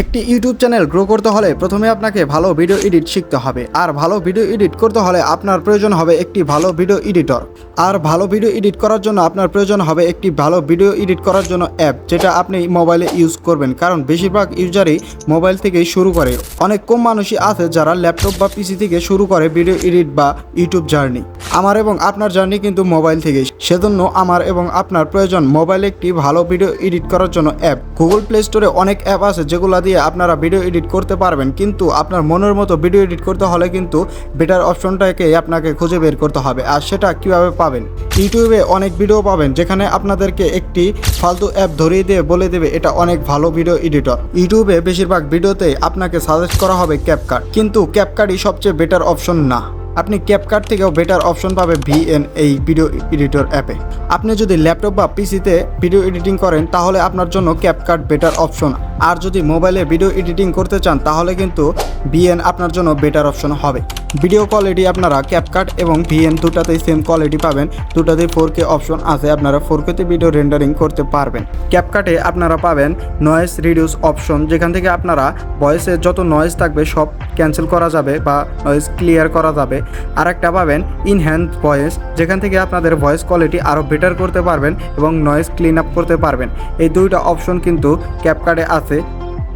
একটি YouTube channel grow করতে হলে প্রথমে আপনাকে ভালো ভিডিও এডিট শিখতে হবে। আর ভালো ভিডিও এডিট করতে হলে আপনার প্রয়োজন হবে একটি ভালো ভিডিও এডিটর। আর ভালো ভিডিও এডিট করার জন্য আপনার প্রয়োজন হবে একটি ভালো ভিডিও এডিট করার জন্য অ্যাপ, যেটা আপনি মোবাইলে ইউজ করবেন। কারণ বেশিরভাগ ইউজারই মোবাইল থেকেই শুরু করে। অনেক কম মানুষই আছে যারা ল্যাপটপ বা পিসি থেকে শুরু করে ভিডিও এডিট বা ইউটিউব জার্নি। আমার এবং আপনার জার্নি কিন্তু মোবাইল থেকেই। সেজন্য আমার এবং আপনার প্রয়োজন মোবাইলে একটি ভালো ভিডিও এডিট করার জন্য অ্যাপ। গুগল প্লে স্টোরে অনেক অ্যাপ আছে যেগুলো আপনারা ভিডিও এডিট করতে পারবেন। কিন্তু আপনার মনের মতো ভিডিও এডিট করতে হলে কিন্তু বেটার অপশনটাকে আপনাকে খুঁজে বের করতে হবে। আর সেটা কীভাবে পাবেন? ইউটিউবে অনেক ভিডিও পাবেন, যেখানে আপনাদেরকে একটি ফালতু অ্যাপ ধরিয়ে দিয়ে বলে দেবে, এটা অনেক ভালো ভিডিও এডিটর ইউটিউবে বেশিরভাগ ভিডিওতে আপনাকে সাজেস্ট করা হবে ক্যাপকাট কিন্তু ক্যাপকাটই সবচেয়ে বেটার অপশন না। আপনি ক্যাপকাট থেকেও বেটার অপশন পাবে ভিএন এই ভিডিও এডিটর অ্যাপে। আপনি যদি ল্যাপটপ বা পিসিতে ভিডিও এডিটিং করেন, তাহলে আপনার জন্য ক্যাপকাট বেটার অপশন আর যদি মোবাইলে ভিডিও এডিটিং করতে চান, তাহলে কিন্তু বিএন আপনার জন্য বেটার অপশন হবে। ভিডিও কোয়ালিটি আপনারা ক্যাপকাট এবং ভিএন দুটাতেই সেম কোয়ালিটি পাবেন। দুটাতেই ফোর কে অপশন আছে, আপনারা ফোর কেতে ভিডিও রেন্ডারিং করতে পারবেন। ক্যাপকাটে আপনারা পাবেন নয়েজ রিডিউস অপশন যেখান থেকে আপনারা ভয়েসে যত নয়েজ থাকবে, সব ক্যান্সেল করা যাবে বা নয়েজ ক্লিয়ার করা যাবে। আর একটা পাবেন ইনহ্যান্ড ভয়েস যেখান থেকে আপনাদের ভয়েস কোয়ালিটি আরও বেটার করতে পারবেন এবং নয়েজ ক্লিন আপ করতে পারবেন। এই দুইটা অপশন কিন্তু ক্যাপকাটে আছে।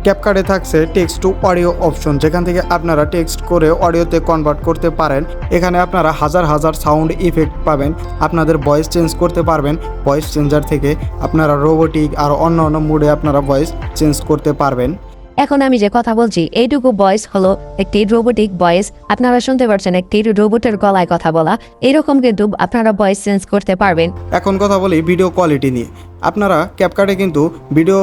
ক্যাপকার্ডে থাকছে টেক্সট টু অডিও অপশন। যেখান থেকে আপনারা টেক্সট করে অডিওতে কনভার্ট করতে পারেন। এখানে আপনারা হাজার হাজার সাউন্ড ইফেক্ট পাবেন। আপনাদের ভয়েস চেঞ্জ করতে পারবেন। ভয়েস চেঞ্জার থেকে আপনারা রোবোটিক আর অন্য অন্য মুডে আপনারা ভয়েস চেঞ্জ করতে পারবেন। এখন আমি যে কথা বলছি এইটুকু ভয়েস হলো একটি রোবোটিক ভয়েস আপনারা শুনতে পারছেন একটি রোবটের গলায় কথা বলা। এরকম কিন্তু আপনারা ভয়েস চেঞ্জ করতে পারবেন। এখন কথা বলি ভিডিও কোয়ালিটি নিয়ে। আপনারা ক্যাপকার্ডে কিন্তু ভিডিও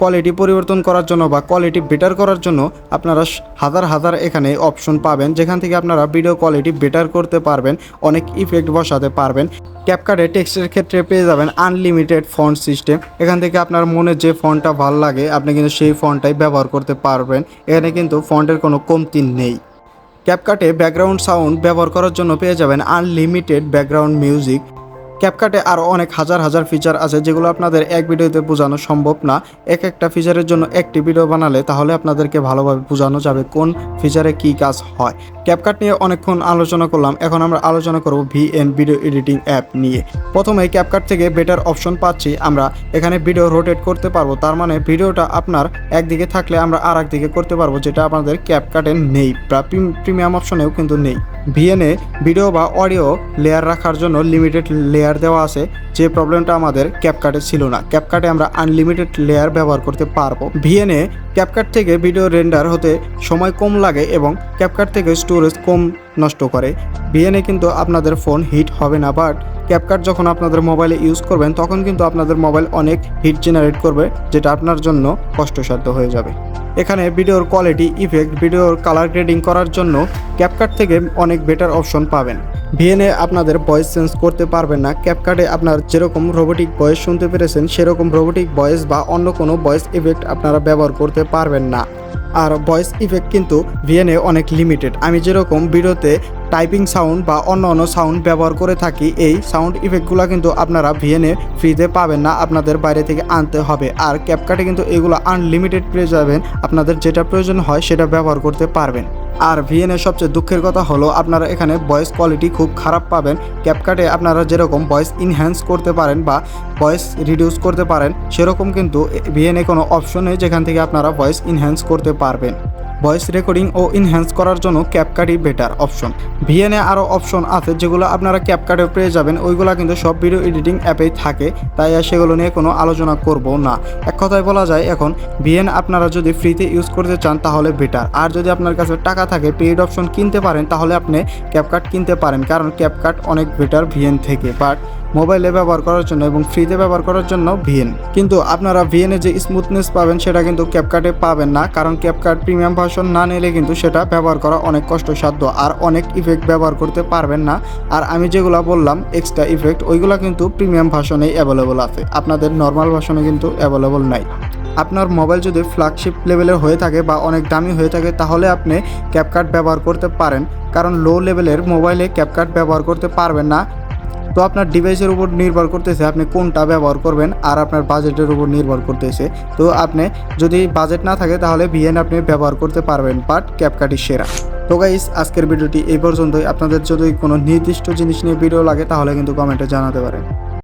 কোয়ালিটি পরিবর্তন করার জন্য বা কোয়ালিটি বেটার করার জন্য আপনারা হাজার হাজার এখানে অপশন পাবেন। যেখান থেকে আপনারা ভিডিও কোয়ালিটি বেটার করতে পারবেন, অনেক ইফেক্ট বসাতে পারবেন। ক্যাপকার্ডে টেক্সটের ক্ষেত্রে পেয়ে যাবেন আনলিমিটেড ফন্ট সিস্টেম এখান থেকে আপনার মনে যে ফন্টটা ভালো লাগে, আপনি কিন্তু সেই ফন্টটাই ব্যবহার করতে পারবেন। এখানে কিন্তু ফন্টের কোনো কমতি নেই। ক্যাপকাটে ব্যাকগ্রাউন্ড সাউন্ড ব্যবহার করার জন্য পেয়ে যাবেন আনলিমিটেড ব্যাকগ্রাউন্ড মিউজিক ক্যাপকাটে আরও অনেক হাজার হাজার ফিচার আছে যেগুলো আপনাদের এক ভিডিওতে বোঝানো সম্ভব না। এক একটা ফিচারের জন্য একটি ভিডিও বানালে তাহলে আপনাদেরকে ভালোভাবে বোঝানো যাবে কোন ফিচারে কী কাজ হয়। ক্যাপকাট নিয়ে অনেকক্ষণ আলোচনা করলাম, এখন আমরা আলোচনা করব ভিএন ভিডিও এডিটিং অ্যাপ নিয়ে। প্রথমে ক্যাপকাট থেকে বেটার অপশন পাচ্ছি আমরা। এখানে ভিডিও রোটেট করতে পারব, তার মানে ভিডিওটা আপনার একদিকে থাকলে আমরা আর একদিকে করতে পারব, যেটা আপনাদের ক্যাপকাটে নেই প্রিমিয়াম অপশনেও কিন্তু নেই। ভিএনএ, ভিডিও বা অডিও লেয়ার রাখার জন্য লিমিটেড লেয়ার দেওয়া আছে। যে প্রবলেমটা আমাদের ক্যাপকাটে ছিল না। ক্যাপকাটে আমরা আনলিমিটেড লেয়ার ব্যবহার করতে পারব। ভিএনএ ক্যাপকাট থেকে ভিডিও রেন্ডার হতে সময় কম লাগে এবং ক্যাপকাট থেকে স্টোরেজ কম নষ্ট করে। ভিএনএ কিন্তু আপনাদের ফোন হিট হবে না বাট ক্যাপকাট যখন আপনাদের মোবাইলে ইউজ করবেন, তখন কিন্তু আপনাদের মোবাইল অনেক হিট জেনারেট করবে, যেটা আপনার জন্য কষ্টসাধ্য হয়ে যাবে। এখানে ভিডিওর কোয়ালিটি ইফেক্ট ভিডিওর কালার গ্রেডিং করার জন্য ক্যাপকাট থেকে অনেক বেটার অপশন পাবেন। ভিএনএ আপনাদের ভয়েস চেঞ্জ করতে পারবেন না। ক্যাপকাটে আপনার যেরকম রোবোটিক ভয়েস শুনতে পেরেছেন, সেরকম রোবোটিক ভয়েস বা অন্য কোনো ভয়েস ইফেক্ট আপনারা ব্যবহার করতে পারবেন না। আর ভয়েস ইফেক্ট কিন্তু ভিএনএ অনেক লিমিটেড আমি যেরকম ভিডিওতে টাইপিং সাউন্ড বা অন্য অন্য সাউন্ড ব্যবহার করে থাকি, এই সাউন্ড ইফেক্টগুলো কিন্তু আপনারা ভিএনএ ফ্রিতে পাবেন না, আপনাদের বাইরে থেকে আনতে হবে। আর ক্যাপকাটে কিন্তু এগুলো আনলিমিটেড পেয়ে যাবেন, আপনাদের যেটা প্রয়োজন হয় সেটা ব্যবহার করতে পারবেন। আর ভিএনএ সবচেয়ে দুঃখের কথা হলো আপনারা এখানে ভয়েস কোয়ালিটি খুব খারাপ পাবেন। ক্যাপকাটে আপনারা যেরকম ভয়েস ইনহ্যান্স করতে পারেন বা ভয়েস রিডিউস করতে পারেন, সেরকম কিন্তু ভিএনএ কোনো অপশন নেই যেখান থেকে আপনারা ভয়েস ইনহ্যান্স করতে পারবেন। ভয়েস রেকর্ডিং ও ইনহ্যান্স করার জন্য ক্যাপকাটই বেটার অপশন ভিএনএ আরও অপশন আছে, যেগুলো আপনারা ক্যাপকাটে পেয়ে যাবেন। ওইগুলো কিন্তু সব ভিডিও এডিটিং অ্যাপেই থাকে, তাই সেগুলো নিয়ে কোনো আলোচনা করব না। এক কথায় বলা যায় এখন ভিএন আপনারা যদি ফ্রিতে ইউজ করতে চান, তাহলে বেটার আর যদি আপনার কাছে টাকা থাকে পেইড অপশন কিনতে পারেন, তাহলে আপনি ক্যাপকাট কিনতে পারেন, কারণ ক্যাপকাট অনেক বেটার ভিএন থেকে। বাট মোবাইলে ব্যবহার করার জন্য এবং ফ্রিতে ব্যবহার করার জন্য ভিএন। কিন্তু আপনারা ভিএনে যে স্মুথনেস পাবেন, সেটা কিন্তু ক্যাপকাটে পাবেন না। কারণ ক্যাপকাট প্রিমিয়াম ভার্সন না নিলে কিন্তু সেটা ব্যবহার করা অনেক কষ্টসাধ্য আর অনেক ইফেক্ট ব্যবহার করতে পারবেন না। আর আমি যেগুলো বললাম এক্সট্রা ইফেক্ট ওইগুলো কিন্তু প্রিমিয়াম ভার্সনেই অ্যাভেলেবল আছে। আপনাদের নর্মাল ভার্সনে কিন্তু অ্যাভেলেবল নাই। আপনার মোবাইল যদি ফ্ল্যাগশিপ লেভেলের হয়ে থাকে বা অনেক দামি হয়ে থাকে, তাহলে আপনি ক্যাপকাট ব্যবহার করতে পারেন। কারণ লো লেভেলের মোবাইলে ক্যাপকাট ব্যবহার করতে পারবেন না। তো আপনার ডিভাইসের উপর নির্ভর করতেছে আপনি কোনটা ব্যবহার করবেন আর আপনার বাজেটের উপর নির্ভর করতেছে। তো আপনি যদি বাজেট না থাকে তাহলে ভিএন আপনি ব্যবহার করতে পারবেন বাট ক্যাপকাটি সেরা। তো গাইস আজকের ভিডিওটি এই পর্যন্তই। আপনাদের যদি কোনো নির্দিষ্ট জিনিস নিয়ে ভিডিও লাগে তাহলে কিন্তু কমেন্টে জানাতে পারেন।